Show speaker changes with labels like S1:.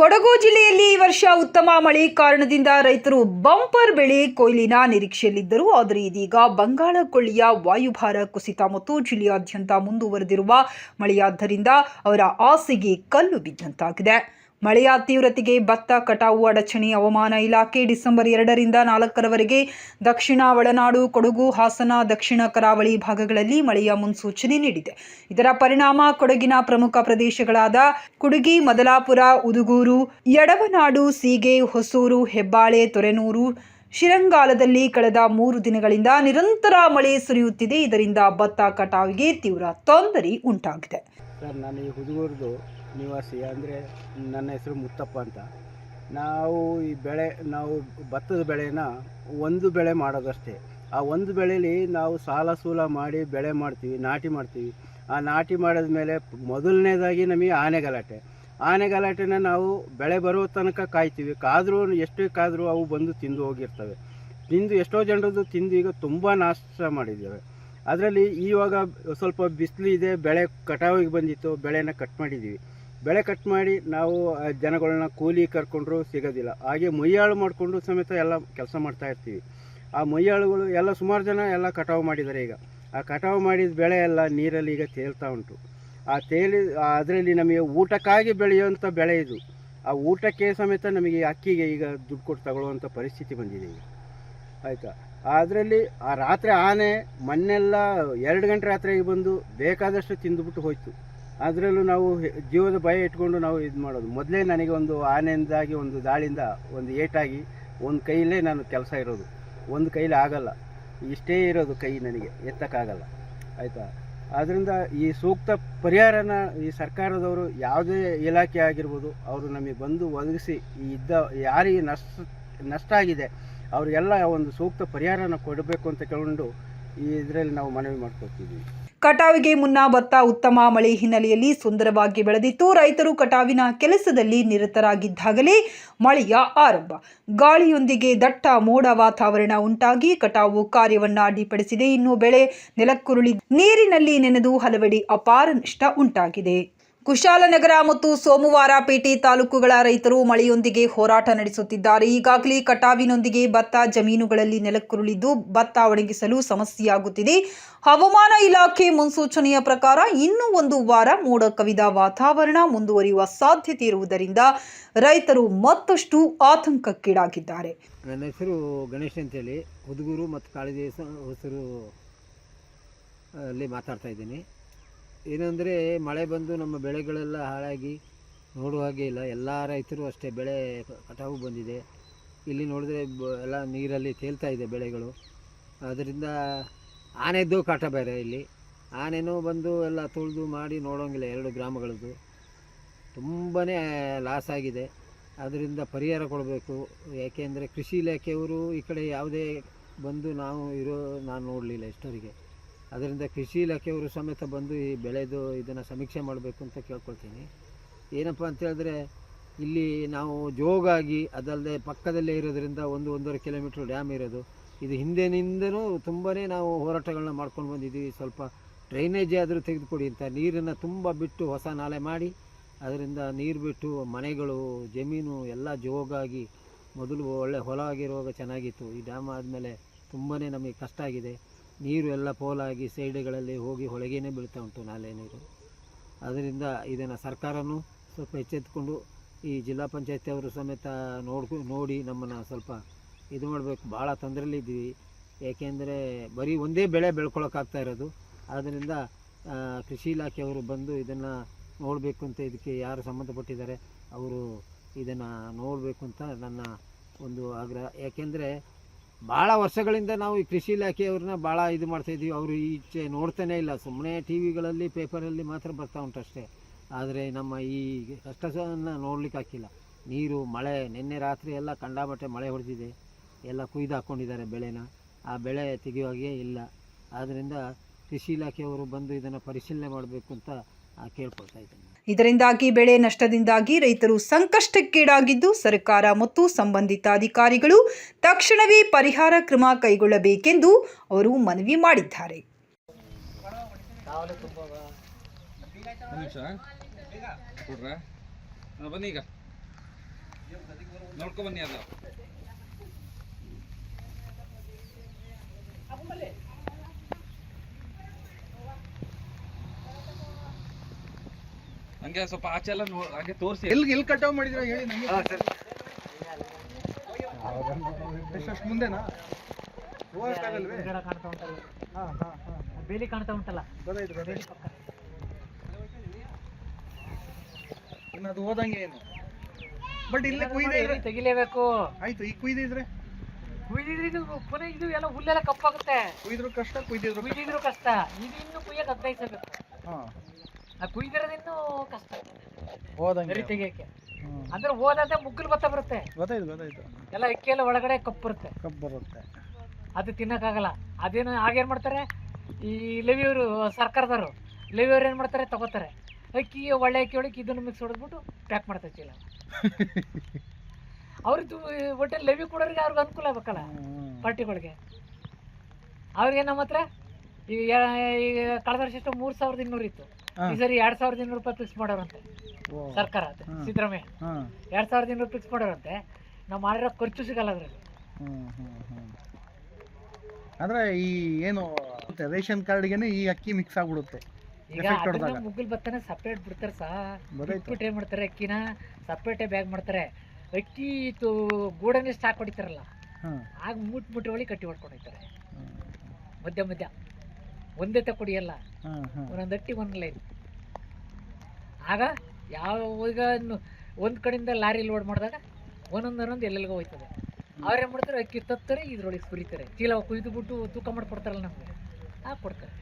S1: ಕೊಡಗು ಜಿಲ್ಲೆಯಲ್ಲಿ ಈ ವರ್ಷ ಉತ್ತಮ ಮಳೆ ಕಾರಣದಿಂದ ರೈತರು ಬಂಪರ್ ಬೆಳೆ ಕೊಯ್ಲಿನ ನಿರೀಕ್ಷೆಯಲ್ಲಿದ್ದರು. ಆದರೆ ಇದೀಗ ಬಂಗಾಳ ಕೊಳ್ಳಿಯ ವಾಯುಭಾರ ಕುಸಿತ ಮತ್ತು ಜಿಲ್ಲೆಯಾದ್ಯಂತ ಮುಂದುವರೆದಿರುವ ಮಳೆಯಾದ್ದರಿಂದ ಅವರ ಆಸೆಗೆ ಕಲ್ಲು ಬಿದ್ದಂತಾಗಿದೆ. ಮಳೆಯ ತೀವ್ರತೆಗೆ ಭತ್ತ, ಕಟಾವು, ಅಡಚಣೆ, ಹವಾಮಾನ ಇಲಾಖೆ ಡಿಸೆಂಬರ್ ಎರಡರಿಂದ ನಾಲ್ಕರವರೆಗೆ ದಕ್ಷಿಣ ಒಳನಾಡು, ಕೊಡಗು, ಹಾಸನ, ದಕ್ಷಿಣ ಕರಾವಳಿ ಭಾಗಗಳಲ್ಲಿ ಮಳೆಯ ಮುನ್ಸೂಚನೆ ನೀಡಿದೆ. ಇದರ ಪರಿಣಾಮ ಕೊಡಗಿನ ಪ್ರಮುಖ ಪ್ರದೇಶಗಳಾದ ಕುಡುಗಿ, ಮದಲಾಪುರ, ಉದುಗೂರು, ಯಡವನಾಡು, ಸೀಗೆ, ಹೊಸೂರು, ಹೆಬ್ಬಾಳೆ, ತೊರೆನೂರು, ಶಿರಂಗಾಲದಲ್ಲಿ ಕಳೆದ ಮೂರು ದಿನಗಳಿಂದ ನಿರಂತರ ಮಳೆ ಸುರಿಯುತ್ತಿದೆ. ಇದರಿಂದ ಭತ್ತ, ಕಟಾವಿಗೆ ತೀವ್ರ ತೊಂದರೆ ಉಂಟಾಗಿದೆ.
S2: ನಿವಾಸಿ ಅಂದರೆ ನನ್ನ ಹೆಸರು ಮುತ್ತಪ್ಪ ಅಂತ. ನಾವು ಈ ಬೆಳೆ, ನಾವು ಭತ್ತದ ಬೆಳೆನ ಒಂದು ಬೆಳೆ ಮಾಡೋದಷ್ಟೇ. ಆ ಒಂದು ಬೆಳೆಯಲ್ಲಿ ನಾವು ಸಾಲ ಸೂಲ ಮಾಡಿ ಬೆಳೆ ಮಾಡ್ತೀವಿ, ನಾಟಿ ಮಾಡ್ತೀವಿ. ಆ ನಾಟಿ ಮಾಡಿದ ಮೇಲೆ ಮೊದಲನೇದಾಗಿ ನಮಗೆ ಆನೆ ಗಲಾಟೆ. ಆನೆ ಗಲಾಟೆನ ನಾವು ಬೆಳೆ ಬರೋ ತನಕ ಕಾಯ್ತೀವಿ. ಕಾದರೂ ಎಷ್ಟೇ ಕಾದರೂ ಅವು ಬಂದು ತಿಂದು ಹೋಗಿರ್ತವೆ. ತಿಂದು ಎಷ್ಟೋ ಜನರದ್ದು ತಿಂದು ಈಗ ತುಂಬ ನಾಶ ಮಾಡಿದ್ದೇವೆ. ಅದರಲ್ಲಿ ಇವಾಗ ಸ್ವಲ್ಪ ಬಿಸಿಲು ಇದೆ ಬೆಳೆ ಕಟಾವಿಗೆ ಬಂದಿತ್ತು, ಬೆಳೆನ ಕಟ್ ಮಾಡಿದ್ದೀವಿ. ಬೆಳೆ ಕಟ್ ಮಾಡಿ ನಾವು ಜನಗಳನ್ನ ಕೂಲಿ ಕರ್ಕೊಂಡ್ರು ಸಿಗೋದಿಲ್ಲ. ಹಾಗೆ ಮೊಯ್ಯಾಳು ಮಾಡಿಕೊಂಡು ಸಮೇತ ಎಲ್ಲ ಕೆಲಸ ಮಾಡ್ತಾ ಇರ್ತೀವಿ. ಆ ಮೊಯ್ಯಾಳುಗಳು ಎಲ್ಲ ಸುಮಾರು ಜನ ಎಲ್ಲ ಕಟಾವು ಮಾಡಿದ್ದಾರೆ ಈಗ. ಆ ಕಟಾವು ಮಾಡಿದ ಬೆಳೆ ಎಲ್ಲ ನೀರಲ್ಲಿ ಈಗ ತೇಲ್ತಾ ಉಂಟು. ಆ ತೇಲಿ ಅದರಲ್ಲಿ ನಮಗೆ ಊಟಕ್ಕಾಗಿ ಬೆಳೆಯುವಂಥ ಬೆಳೆ ಇದು. ಆ ಊಟಕ್ಕೆ ಸಮೇತ ನಮಗೆ ಅಕ್ಕಿಗೆ ಈಗ ದುಡ್ಡು ಕೊಟ್ಟು ತಗೊಳ್ಳುವಂಥ ಪರಿಸ್ಥಿತಿ ಬಂದಿದೆ ಈಗ. ಆಯಿತಾ? ಅದರಲ್ಲಿ ಆ ರಾತ್ರಿ ಆನೆ ಮೊನ್ನೆಲ್ಲ ಎರಡು ಗಂಟೆ ರಾತ್ರಿಗೆ ಬಂದು ಬೇಕಾದಷ್ಟು ತಿಂದುಬಿಟ್ಟು ಹೋಯ್ತು. ಅದರಲ್ಲೂ ನಾವು ಜೀವದ ಭಯ ಇಟ್ಕೊಂಡು ನಾವು ಇದು ಮಾಡೋದು. ಮೊದಲೇ ನನಗೆ ಒಂದು ಆನೆಯಿಂದಾಗಿ, ಒಂದು ದಾಳಿಂದ ಒಂದು ಏಟಾಗಿ ಒಂದು ಕೈಯಲ್ಲೇ ನಾನು ಕೆಲಸ ಇರೋದು. ಒಂದು ಕೈಲಿ ಆಗಲ್ಲ. ಇಷ್ಟೇ ಇರೋದು ಕೈ ನನಗೆ, ಎತ್ತಕ್ಕಾಗಲ್ಲ. ಆಯಿತಾ? ಆದ್ದರಿಂದ ಈ ಸೂಕ್ತ ಪರಿಹಾರನ ಈ ಸರ್ಕಾರದವರು ಯಾವುದೇ ಇಲಾಖೆ ಆಗಿರ್ಬೋದು, ಅವರು ನಮಗೆ ಬಂದು ಒದಗಿಸಿ, ಈ ಇದ್ದ, ಯಾರಿಗೆ ನಷ್ಟ ನಷ್ಟ ಆಗಿದೆ, ಅವರಿಗೆಲ್ಲ ಒಂದು ಸೂಕ್ತ ಪರಿಹಾರನ ಕೊಡಬೇಕು ಅಂತ ಕೇಳಿಕೊಂಡು ಈ ಇದರಲ್ಲಿ ನಾವು ಮನವಿ ಮಾಡ್ಕೊಳ್ತಿದ್ದೀವಿ.
S1: ಕಟಾವಿಗೆ ಮುನ್ನ ಭತ್ತ ಉತ್ತಮ ಮಳೆ ಹಿನ್ನೆಲೆಯಲ್ಲಿ ಸುಂದರವಾಗಿ ಬೆಳೆದಿತ್ತು. ರೈತರು ಕಟಾವಿನ ಕೆಲಸದಲ್ಲಿ ನಿರತರಾಗಿದ್ದಾಗಲೇ ಮಳೆಯ ಆರಂಭ. ಗಾಳಿಯೊಂದಿಗೆ ದಟ್ಟ ಮೋಡ ವಾತಾವರಣ ಉಂಟಾಗಿ ಕಟಾವು ಕಾರ್ಯವನ್ನು ಅಡ್ಡಿಪಡಿಸಿದೆ. ಇನ್ನು ಬೆಳೆ ನೆಲಕ್ಕುರುಳಿ ನೀರಿನಲ್ಲಿ ನೆನೆದು ಹಲವೆಡೆ ಅಪಾರ ನಷ್ಟ ಉಂಟಾಗಿದೆ. ಕುಶಾಲನಗರ ಮತ್ತು ಸೋಮವಾರ ಪೇಟೆ ತಾಲೂಕುಗಳ ರೈತರು ಮಳೆಯೊಂದಿಗೆ ಹೋರಾಟ ನಡೆಸುತ್ತಿದ್ದಾರೆ. ಈಗಾಗಲೇ ಕಟಾವಿನೊಂದಿಗೆ ಭತ್ತ ಜಮೀನುಗಳಲ್ಲಿ ನೆಲಕ್ಕುರುಳಿದ್ದು ಭತ್ತ ಒಣಗಿಸಲು ಸಮಸ್ಯೆಯಾಗುತ್ತಿದೆ. ಹವಾಮಾನ ಇಲಾಖೆ ಮುನ್ಸೂಚನೆಯ ಪ್ರಕಾರ ಇನ್ನೂ ಒಂದು ವಾರ ಮೋಡ ಕವಿದ ವಾತಾವರಣ ಮುಂದುವರಿಯುವ ಸಾಧ್ಯತೆ ಇರುವುದರಿಂದ ರೈತರು ಮತ್ತಷ್ಟು ಆತಂಕಕ್ಕೀಡಾಗಿದ್ದಾರೆ.
S3: ನನ್ನ ಹೆಸರು ಗಣೇಶ್ ಅಂತೇಳಿ. ಹುದುಗೂರು ಮತ್ತು ಕಾಳಿದೇಶ ಹೆಸರು ಅಲ್ಲಿ ಮಾತಾಡ್ತಾ ಇದ್ದೀನಿ. ಏನಂದರೆ ಮಳೆ ಬಂದು ನಮ್ಮ ಬೆಳೆಗಳೆಲ್ಲ ಹಾಳಾಗಿ ನೋಡುವ ಹಾಗೆ ಇಲ್ಲ. ಎಲ್ಲ ರೈತರು ಅಷ್ಟೇ ಬೆಳೆ ಕಟಾವು ಬಂದಿದೆ. ಇಲ್ಲಿ ನೋಡಿದ್ರೆ ಎಲ್ಲ ನೀರಲ್ಲಿ ತೇಲ್ತಾ ಇದೆ ಬೆಳೆಗಳು. ಅದರಿಂದ ಆನೆದ್ದು ಕಾಟ ಬೇರೆ ಇಲ್ಲಿ. ಆನೆನೂ ಬಂದು ಎಲ್ಲ ತುಳಿದು ಮಾಡಿ ನೋಡೋಂಗಿಲ್ಲ ಎರಡು ಗ್ರಾಮಗಳದ್ದು. ತುಂಬಾ ಲಾಸ್ ಆಗಿದೆ. ಅದರಿಂದ ಪರಿಹಾರ ಕೊಡಬೇಕು. ಯಾಕೆಂದರೆ ಕೃಷಿ ಇಲಾಖೆಯವರು ಈ ಕಡೆ ಯಾವುದೇ ಬಂದು ನಾವು ಇರೋ, ನಾನು ನೋಡಲಿಲ್ಲ ಇಷ್ಟವರಿಗೆ ಅದರಿಂದ ಕೃಷಿ ಇಲಾಖೆಯವರು ಸಮೇತ ಬಂದು ಈ ಬೆಳೆದು ಇದನ್ನು ಸಮೀಕ್ಷೆ ಮಾಡಬೇಕು ಅಂತ ಕೇಳ್ಕೊಳ್ತೀನಿ. ಏನಪ್ಪ ಅಂತ ಹೇಳಿದ್ರೆ, ಇಲ್ಲಿ ನಾವು ಜೋಗಾಗಿ ಅದಲ್ಲದೆ ಪಕ್ಕದಲ್ಲೇ ಇರೋದರಿಂದ ಒಂದು ಒಂದೂವರೆ ಕಿಲೋಮೀಟ್ರ್ ಡ್ಯಾಮ್ ಇರೋದು. ಇದು ಹಿಂದಿನಿಂದನೂ ತುಂಬಾ ನಾವು ಹೋರಾಟಗಳನ್ನ ಮಾಡ್ಕೊಂಡು ಬಂದಿದ್ದೀವಿ. ಸ್ವಲ್ಪ ಡ್ರೈನೇಜ್ ಆದರೂ ತೆಗೆದುಕೊಡಿ ಅಂತ. ನೀರನ್ನು ತುಂಬ ಬಿಟ್ಟು ಹೊಸ ನಾಲೆ ಮಾಡಿ, ಅದರಿಂದ ನೀರು ಬಿಟ್ಟು ಮನೆಗಳು, ಜಮೀನು ಎಲ್ಲ ಜೋಗಾಗಿ, ಮೊದಲು ಒಳ್ಳೆ ಹೊಲ ಆಗಿರುವಾಗ ಚೆನ್ನಾಗಿತ್ತು. ಈ ಡ್ಯಾಮ್ ಆದಮೇಲೆ ತುಂಬಾ ನಮಗೆ ಕಷ್ಟ ಆಗಿದೆ. ನೀರು ಎಲ್ಲ ಪೋಲಾಗಿ ಸೈಡ್ಗಳಲ್ಲಿ ಹೋಗಿ ಹೊಳಗೇನೆ ಬೀಳ್ತಾ ಉಂಟು ನಾಲೆ ನೀರು. ಅದರಿಂದ ಇದನ್ನು ಸರ್ಕಾರವೂ ಸ್ವಲ್ಪ ಎಚ್ಚೆತ್ತುಕೊಂಡು ಈ ಜಿಲ್ಲಾ ಪಂಚಾಯತಿಯವರು ಸಮೇತ ನೋಡ್ಕೊ, ನೋಡಿ ನಮ್ಮನ್ನು ಸ್ವಲ್ಪ ಇದು ಮಾಡಬೇಕು. ಭಾಳ ತೊಂದರೆಯಲ್ಲಿದ್ದೀವಿ ಏಕೆಂದರೆ ಬರೀ ಒಂದೇ ಬೆಳೆ ಬೆಳ್ಕೊಳಕ್ಕಾಗ್ತಾ ಇರೋದು. ಆದ್ದರಿಂದ ಕೃಷಿ ಇಲಾಖೆಯವರು ಬಂದು ಇದನ್ನು ನೋಡಬೇಕು ಅಂತ ಇದಕ್ಕೆ ಯಾರು ಸಂಬಂಧಪಟ್ಟಿದ್ದಾರೆ, ಅವರು ಇದನ್ನು ನೋಡಬೇಕು ಅಂತ ನನ್ನ ಒಂದು ಆಗ್ರಹ. ಏಕೆಂದರೆ ಭಾಳ ವರ್ಷಗಳಿಂದ ನಾವು ಈ ಕೃಷಿ ಇಲಾಖೆಯವ್ರನ್ನ ಭಾಳ ಇದು ಮಾಡ್ತಾಯಿದ್ದೀವಿ ಅವರು ಈಚೆ ನೋಡ್ತಾನೆ ಇಲ್ಲ. ಸುಮ್ಮನೆ ಟಿ ವಿಗಳಲ್ಲಿ, ಪೇಪರಲ್ಲಿ ಮಾತ್ರ ಬರ್ತಾ ಉಂಟು ಅಷ್ಟೇ. ಆದರೆ ನಮ್ಮ ಈ ಕಷ್ಟವನ್ನು ನೋಡ್ಲಿಕ್ಕೆ ಹಾಕಿಲ್ಲ. ನೀರು, ಮಳೆ, ನಿನ್ನೆ ರಾತ್ರಿ ಎಲ್ಲ ಕಂಡಾಮಟ್ಟೆ ಮಳೆ ಹೊಡೆದಿದೆ. ಎಲ್ಲ ಕುಯ್ದು ಹಾಕೊಂಡಿದ್ದಾರೆ ಬೆಳೆನ. ಆ ಬೆಳೆ ತೆಗೆಯುವಾಗೆ ಇಲ್ಲ. ಆದ್ದರಿಂದ ಕೃಷಿ ಇಲಾಖೆಯವರು ಬಂದು ಇದನ್ನು ಪರಿಶೀಲನೆ ಮಾಡಬೇಕು ಅಂತ ಕೇಳ್ಕೊಳ್ತಾ ಇದ್ದೇನೆ.
S1: ಇದರಿಂದಾಗಿ ಬೆಳೆ ನಷ್ಟದಿಂದಾಗಿ ರೈತರು ಸಂಕಷ್ಟಕ್ಕೀಡಾಗಿದ್ದು ಸರ್ಕಾರ ಮತ್ತು ಸಂಬಂಧಿತ ಅಧಿಕಾರಿಗಳು ತಕ್ಷಣವೇ ಪರಿಹಾರ ಕ್ರಮ ಕೈಗೊಳ್ಳಬೇಕೆಂದು ಅವರು ಮನವಿ ಮಾಡಿದ್ದಾರೆ.
S4: ನೋಡ್ಕೊ ಬನ್ನಿ ಹಂಗೆ ಸ್ವಲ್ಪ ಆಚೆ ಎಲ್ಲ ಹಂಗೆ ತೋರಿಸಿ.
S5: ಎಲ್ಲಿ ಎಲ್ಲಿ ಕಟಾವ್ ಮಾಡಿದ್ರೆ ಹೇಳಿ ನಮಗೆ? ಎಷ್ಟು ಮುಂದೆನಾ? ಹೋಗಕ್ಕಾಗಲ್ವೇ
S6: ಕಾಣ್ತಾ ಉಂಟಲ್ಲ.
S5: ಹಾ ಹಾ ಹಾ.
S6: ಬೇಲಿ ಕಾಣ್ತಾ ಉಂಟಲ್ಲ.
S5: ಗೊತ್ತಾಯ್ತು ಗೊತ್ತಾಯ್ತು ಇನ್ನು ಅದು ಹೋದಂಗೆ ಏನು? ಬಟ್ ಇಲ್ಲಿ ಕುಯ್ದೆ
S6: ತೆಗಿಲೇಬೇಕು.
S5: ಆಯ್ತು ಈ ಕುಯ್ದಿದ್ರೆ
S6: ಕುಯ್ದಿದ್ರೆ ಇದು ಪುನಃ ಇದು ಎಲ್ಲ ಹುಲ್ಲೆಲ್ಲ ಕಪ್ಪಾಗುತ್ತೆ.
S5: ಕುಯ್ದ್ರು ಕಷ್ಟ ಕುಯ್ದಿದ್ರು
S6: ಕುಯ್ದಿದ್ರು ಕಷ್ಟ. ಇದು ಇನ್ನು ಕುಯ್ಯಕ್ಕೆ ಹದಿನೈದು
S5: ಹಾ.
S6: ಆ ಕುಯ್ದಿರೋದಿನ್ನು ಕಷ್ಟ. ತೆಗಿಯಕ್ಕೆ. ಅಂದ್ರೆ ಹೋದಂತೆ ಮುಗ್ಗಲ್ ಭತ್ತ ಬರುತ್ತೆ?
S5: ಗೊತ್ತಾಯ್ತು ಗೊತ್ತಾಯ್ತು.
S6: ಎಲ್ಲ ಒಳಗಡೆ ಕಪ್ಪು ಬರುತ್ತೆ.
S5: ಕಬ್ಬು ಬರುತ್ತೆ.
S6: ಅದು ತಿನ್ನಕ್ಕಾಗಲ್ಲ. ಅದೇನು ಆಗೇನ್ ಮಾಡ್ತಾರೆ? ಈ ಲೆವಿಯವರು ಸರ್ಕಾರದವರು ಲೆವಿಯವ್ರು ಏನು ಮಾಡ್ತಾರೆ? ತಗೋತಾರೆ. ಅಕ್ಕಿ ಒಳ್ಳೆ ಅಕ್ಕಿ ಒಳಗೆ ಇದನ್ನು ಮಿಕ್ಸ್ ಹೊಡೆದ್ಬಿಟ್ಟು ಪ್ಯಾಕ್ ಮಾಡ್ತಾರೆ ಚೀಲ. ಅವ್ರದ್ದು ಒಟ್ಟೆ ಲೆವಿ ಕೊಡೋರಿಗೆ ಅವ್ರಿಗೆ ಅನುಕೂಲ ಆಗ್ಬೇಕಲ್ಲ. ಪಾರ್ಟಿಗಳಿಗೆ. ಅವ್ರಿಗೆ ನಮ್ಮ ಹತ್ರ? ಈಗ ಈಗ ಕಳೆದ ವರ್ಷ ಮೂರು ಸಾವಿರದ ಇನ್ನೂರು ಇತ್ತು. ಈ ಸರಿ ಎರಡ್ ಸಾವಿರದ ಇನ್ನೂರು ರೂಪಾಯಿ ಫಿಕ್ಸ್ ಮಾಡೋರಂತೆ. ಸರ್ಕಾರ. ಸಿದ್ದರಾಮಯ್ಯ. ಎರಡ್ ಸಾವಿರದ ಇನ್ನೂರು ಫಿಕ್ಸ್ ಮಾಡೋರಂತೆ. ನಾವು ಮಾಡಿರೋ ಖರ್ಚು ಸಿಗಲ್ಲ ಅದರಲ್ಲಿ.
S5: ಅಂದ್ರೆ ಈ ಏನು ರೇಷನ್ ಕಾರ್ಡ್ಗೆನೆ ಈ ಅಕ್ಕಿ ಮಿಕ್ಸ್ ಆಗ್ಬಿಡುತ್ತೆ.
S6: ಈಗ. ಮುಗ್ಗಲ್ ಭತ್ತನ ಸಪ್ರೇಟ್ ಬಿಡ್ತಾರೆ
S5: ಸಾ.
S6: ಬಿಟ್ಬಿಟ್ಟು ಏನ್ ಮಾಡ್ತಾರೆ ಅಕ್ಕಿನ ಸಪ್ರೇಟೇ ಬ್ಯಾಗ್ ಮಾಡ್ತಾರೆ. ಅಕ್ಕಿ ಇದು ಗೂಡನೇ ಸ್ಟಾಕ್ ಹೊಡಿತಾರಲ್ಲ ಆಗ ಮುಟ್ ಮುಟ್ಟಿ ಒಳಗೆ ಕಟ್ಟಿ ಹೊಡ್ಕೊಂಡು ಹೋಗ್ತಾರೆ. ಮಧ್ಯ ಮಧ್ಯ. ಒಂದೇ ತ ಕುಡಿಯಲ್ಲ.
S5: ಹಾ ಹಾ
S6: ಒಂದೊಂದು ಅಟ್ಟಿ ಒಂದು ಲೈನ್. ಆಗ ಯಾವ ಈಗ ಒಂದು ಕಡೆಯಿಂದ ಲಾರಿ ಲೋಡ್ ಮಾಡಿದಾಗ ಒಂದೊಂದು ಒಂದೊಂದು ಎಲ್ಲೆಲ್ಲಿಗೋ ಹೋಯ್ತದೆ. ಅವ್ರೇನ್ ಮಾಡ್ತಾರೆ ಅಕ್ಕಿ ತತ್ತರೆ ಇದ್ರೊಳಗೆ ಸುರಿತಾರೆ. ಚೀಲ ಕುಯ್ದು ಬಿಟ್ಟು ತೂಕ ಮಾಡಿ ಕೊಡ್ತಾರಲ್ಲ ನಮ್ಗೆ. ಆಗ ಕೊಡ್ತಾರೆ.